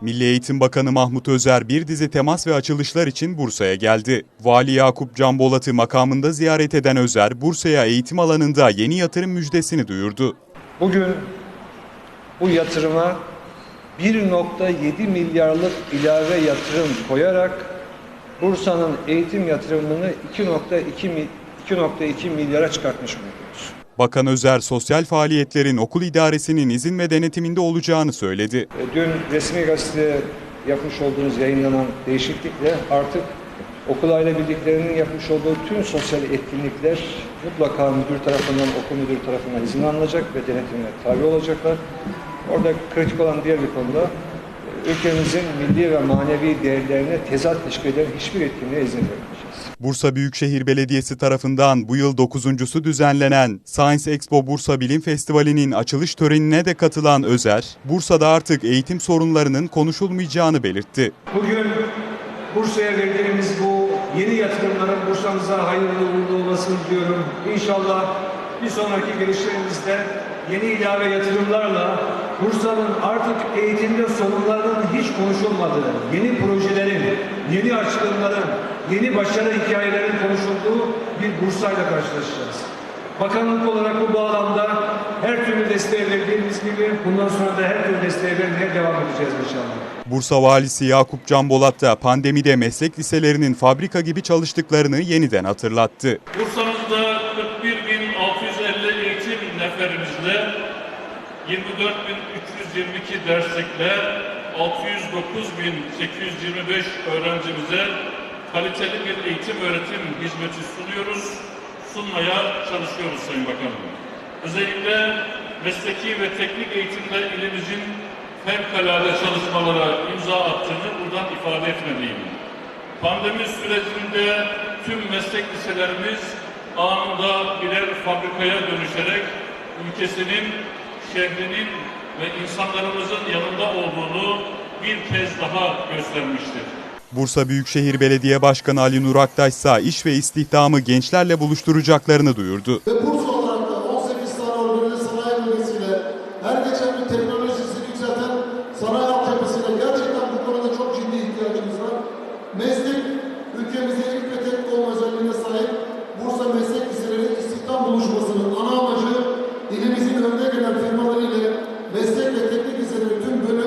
Milli Eğitim Bakanı Mahmut Özer bir dizi temas ve açılışlar için Bursa'ya geldi. Vali Yakup Can Bolat'ı makamında ziyaret eden Özer, Bursa'ya eğitim alanında yeni yatırım müjdesini duyurdu. Bugün bu yatırıma 1.7 milyarlık ilave yatırım koyarak Bursa'nın eğitim yatırımını 2.2 mi- 2.2 milyara çıkartmış bulunuyoruz. Bakan Özer, sosyal faaliyetlerin okul idaresinin izin ve denetiminde olacağını söyledi. E, Dün resmi gazetede yapmış olduğunuz yayınlanan değişiklikle artık okul aile birliklerinin yapmış olduğu tüm sosyal etkinlikler mutlaka müdür tarafından, okul müdürü tarafından izin alınacak ve denetimine tabi olacaklar. Orada kritik olan diğer bir konuda ülkemizin milli ve manevi değerlerine tezat teşkil eden hiçbir etkinliğe izin vermeyeceğiz. Bursa Büyükşehir Belediyesi tarafından bu yıl dokuzuncusu düzenlenen Science Expo Bursa Bilim Festivali'nin açılış törenine de katılan Özer, Bursa'da artık eğitim sorunlarının konuşulmayacağını belirtti. Bugün Bursa'ya verdiğimiz bu yeni yatırımların Bursa'mıza hayırlı uğurlu olmasını diliyorum. İnşallah bir sonraki gelişlerimizde yeni ilave yatırımlarla Bursa'nın artık eğitimde sorunlarının hiç konuşulmadığı, yeni projelerin, yeni açılımların, yeni başarı hikayelerin konuşulduğu bir Bursa'yla karşılaşacağız. Bakanlık olarak bu bağlamda her türlü desteği verdiğimiz gibi bundan sonra da her türlü desteği vermeye devam edeceğiz inşallah. Bursa Valisi Yakup Can Bolat da pandemide meslek liselerinin fabrika gibi çalıştıklarını yeniden hatırlattı. Bursa'mızda 41.650 neferimizle 24.322 derslikle 609.825 öğrencimize kaliteli bir eğitim öğretim hizmeti sunuyoruz, sunmaya çalışıyoruz Sayın Bakanım. Özellikle mesleki ve teknik eğitimde ilimizin fevkalade çalışmalara imza attığını buradan ifade etmeliyim. Pandemi sürecinde tüm meslek liselerimiz anında birer fabrikaya dönüşerek ülkesinin, şehrinin ve insanlarımızın yanında olduğunu bir kez daha göstermiştir. Bursa Büyükşehir Belediye Başkanı Ali Nur Aktaş ise iş ve istihdamı gençlerle buluşturacaklarını duyurdu. Ve Bursa olarak da 18 tane organize sanayi bölgesiyle her geçen gün teknolojisini yükselten sanayi altyapısıyla gerçekten bu konuda çok ciddi ihtiyacımız var. Meslek örnek veren firmalar ile meslek ve teknik liseleri tüm bölüm